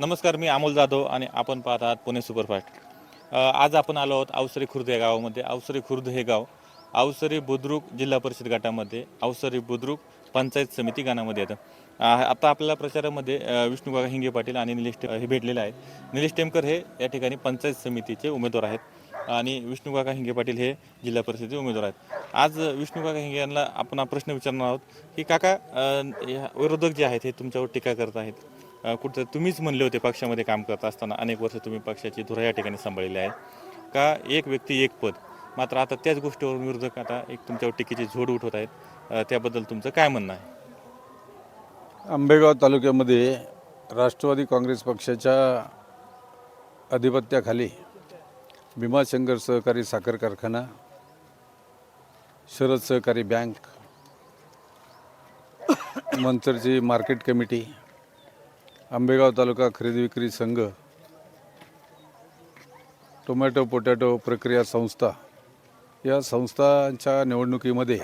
नमस्कार मी अमोल जाधव आणि आपण पाहत आहात पुणे सुपरफास्ट. आज आपण आलो आहोत अवसरी खुर्द या गावामध्ये. अवसरी खुर्द हे गाव अवसरी बुद्रुक जिल्हा परिषद गटामध्ये अवसरी बुद्रुक पंचायत समिती गाणामध्ये येतं. आता आपल्याला प्रचारामध्ये विष्णुबागा हिंगे पाटील आणि निलेश हे भेटलेले आहेत. निलेश टेमकर हे या ठिकाणी पंचायत समितीचे उमेदवार आहेत आणि विष्णुकाका हिंगे पाटील हे जिल्हा परिषदेचे उमेदवार आहेत. आज विष्णुकाका हिंगे यांना आपण प्रश्न विचारणार आहोत की काका या विरोधक जे आहेत हे तुमच्यावर टीका करत आहेत कुठं तुम्हीच म्हणले होते पक्षामध्ये काम करत असताना अनेक वर्ष तुम्ही पक्षाची धुरा या ठिकाणी सांभाळलेली आहे. का एक व्यक्ती एक पद? मात्र आता त्याच गोष्टीवरून विरोधक आता एक तुमच्यावर टीकेची झोड उठवत आहेत. त्याबद्दल तुमचं काय म्हणणं आहे? आंबेगाव तालुक्यामध्ये राष्ट्रवादी काँग्रेस पक्षाच्या अधिपत्याखाली भीमाशंकर सहकारी साखर कारखाना शरद सहकारी बँक मंचरची मार्केट कमिटी आंबेगाव तालुका खरेदी विक्री संघ टोमॅटो पोटॅटो प्रक्रिया संस्था या संस्थांच्या निवडणुकीमध्ये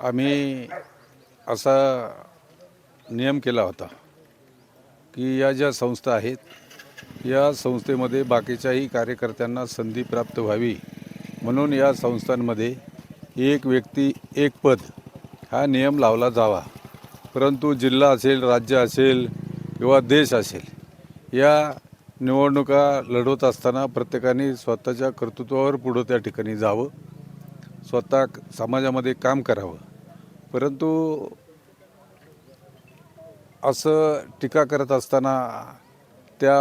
आम्ही असा नियम केला होता की या ज्या संस्था आहेत या संस्थेमध्ये बाकीच्याही कार्यकर्त्यांना संधी प्राप्त व्हावी. म्हणून या संस्थांमध्ये एक व्यक्ती एक पद हा नियम लावला जावा. परंतु जिल्हा असेल राज्य असेल किंवा देश असेल या निवडणुका लढवत असताना प्रत्येकाने स्वतःच्या कर्तृत्वावर पुढं त्या ठिकाणी जावं स्वतः समाजामध्ये काम करावं. परंतु असं टीका करत असताना त्या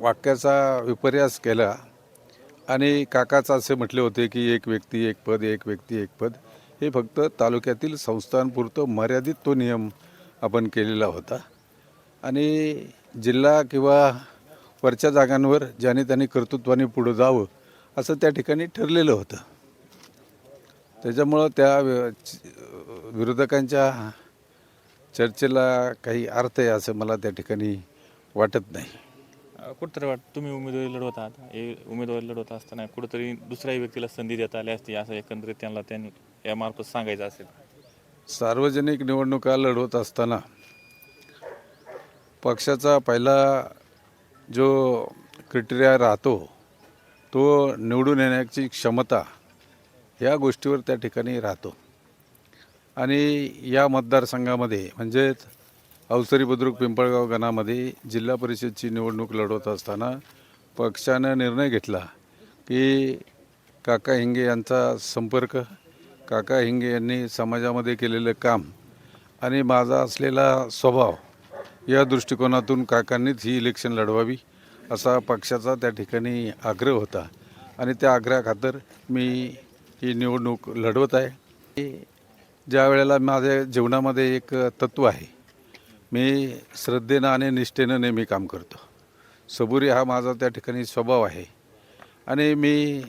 वाक्याचा विपर्यास केला आणि काकाच असे म्हटले होते की एक व्यक्ती एक पद एक व्यक्ती एक पद. हे फक्त तालुक्यातील संस्थांपुरतं मर्यादित तो नियम आपण केलेला होता. आणि जिल्हा किंवा वरच्या जागांवर ज्याने त्यांनी कर्तृत्वाने पुढं जावं असं त्या ठिकाणी ठरलेलं होतं. त्याच्यामुळं त्या वि- विरोधकांच्या चर्चेला काही अर्थ आहे असं मला त्या ठिकाणी वाटत नाही. कुठंतरी वाट तुम्ही उमेदवारी लढवत आहात. हे उमेदवारी लढवत असताना कुठंतरी दुसऱ्याही व्यक्तीला संधी देता आली असती असं एकंदरीत त्यांना त्यांनी यामार्फत सांगायचं असेल. सार्वजनिक निवडणुका लढवत असताना पक्षाचा पहिला जो क्रिटेरिया राहतो तो निवडून येण्याची क्षमता या गोष्टीवर त्या ठिकाणी राहतो. आणि या मतदारसंघामध्ये म्हणजेच अवसरी बुद्रुक पिंपळगाव गणामध्ये जिल्हा परिषदची निवडणूक लढवत असताना पक्षानं निर्णय घेतला की काका हिंगे यांचा संपर्क काका हिंगे यांनी समाजामध्ये केलेलं काम आणि माझा असलेला स्वभाव या दृष्टिकोनातून काकांनीच ही इलेक्शन लढवावी असा पक्षाचा त्या ठिकाणी आग्रह होता. आणि त्या आग्रहाखातर मी ही निवडणूक लढवत आहे. ज्या वेळेला माझ्या जीवनामध्ये एक तत्त्व आहे मी श्रद्धेनं आणि निष्ठेनं नेहमी काम करतो. सबुरी हा माझा त्या ठिकाणी स्वभाव आहे. आणि मी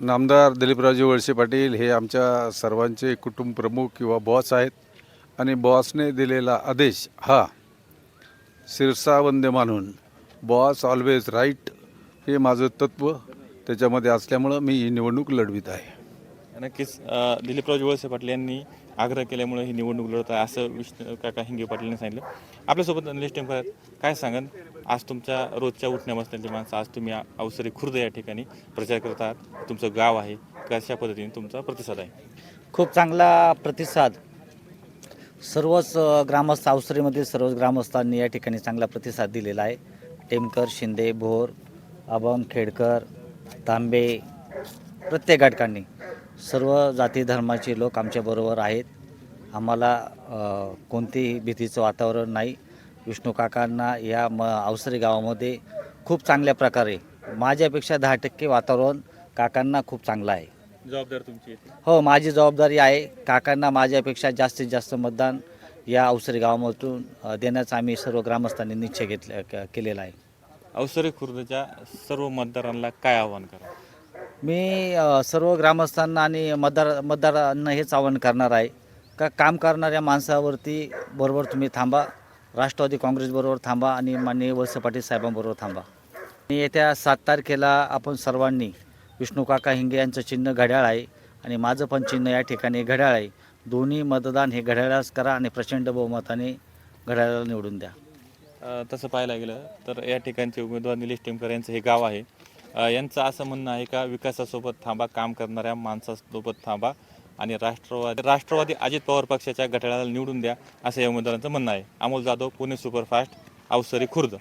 नामदार दिलीपरावजी वळसे पाटील हे आमच्या सर्वांचे कुटुंब प्रमुख किंवा बॉस आहेत. आणि बॉसने दिलेला आदेश हा शिरसावंदे मानून बॉस ऑलवेज राईट हे माझं तत्त्व त्याच्यामध्ये असल्यामुळं मी ही निवडणूक लढवित आहे. नक्कीच दिलीपराव वळसे पाटील यांनी आग्रह केल्यामुळे ही निवडणूक लढत आहे असं विष्णू काका हिंगे पाटील यांनी सांगितलं. आपल्यासोबत निलेश टेमकर काय सांगन आज तुमच्या रोजच्या उठण्या बसण्याची माणसं आज तुम्ही अवसरी खुर्द या ठिकाणी प्रचार करत आहात. तुमचं गाव आहे. कशा पद्धतीने तुमचा प्रतिसाद आहे? खूप चांगला प्रतिसाद. सर्वच ग्रामस्थ अवसरीमध्ये सर्वच ग्रामस्थांनी या ठिकाणी चांगला प्रतिसाद दिलेला आहे. टेमकर शिंदे भोर अभंग खेडकर तांबे प्रत्येक घटकांनी. सर्व जाती धर्माचे लोक आमच्याबरोबर आहेत. आम्हाला कोणतेही भीतीचं वातावरण नाही. विष्णू काकांना या म अवसरी गावामध्ये खूप चांगल्या प्रकारे माझ्यापेक्षा दहा टक्के वातावरण काकांना खूप चांगलं आहे. जबाबदार तुमची हो माझी जबाबदारी आहे. काकांना माझ्यापेक्षा जास्तीत जास्त मतदान या अवसरी गावामधून देण्याचा आम्ही सर्व ग्रामस्थांनी निश्चय घेतला केलेला आहे. अवसरी खुर्दच्या सर्व मतदारांना काय आव्हान करा? मी सर्व ग्रामस्थांना आणि मतदार मतदारांना हेच आवाहन करणार आहे का काम करणाऱ्या माणसावरती बरोबर तुम्ही थांबा. राष्ट्रवादी काँग्रेसबरोबर थांबा आणि माननीय वळसे पाटील साहेबांबरोबर थांबा. आणि येत्या सात तारखेला आपण सर्वांनी विष्णू काका हिंगे यांचं चिन्ह घड्याळ आहे आणि माझं पण चिन्ह या ठिकाणी घड्याळ आहे. दोन्ही मतदान हे घड्याळाच करा आणि प्रचंड बहुमताने घड्याळाला निवडून द्या. तसं पाहायला गेलं तर या ठिकाणचे उमेदवार निलेश टेमकर यांचं हे गाव आहे. यांचं असं म्हणणं आहे का विकासासोबत थांबा काम करणाऱ्या माणसासोबत थांबा आणि राष्ट्रवादी राष्ट्रवादी अजित पवार पक्षाच्या गटाला निवडून द्या असं या उमेदवारांचं म्हणणं आहे. अमोल जाधव पुणे सुपरफास्ट अवसरी खुर्द.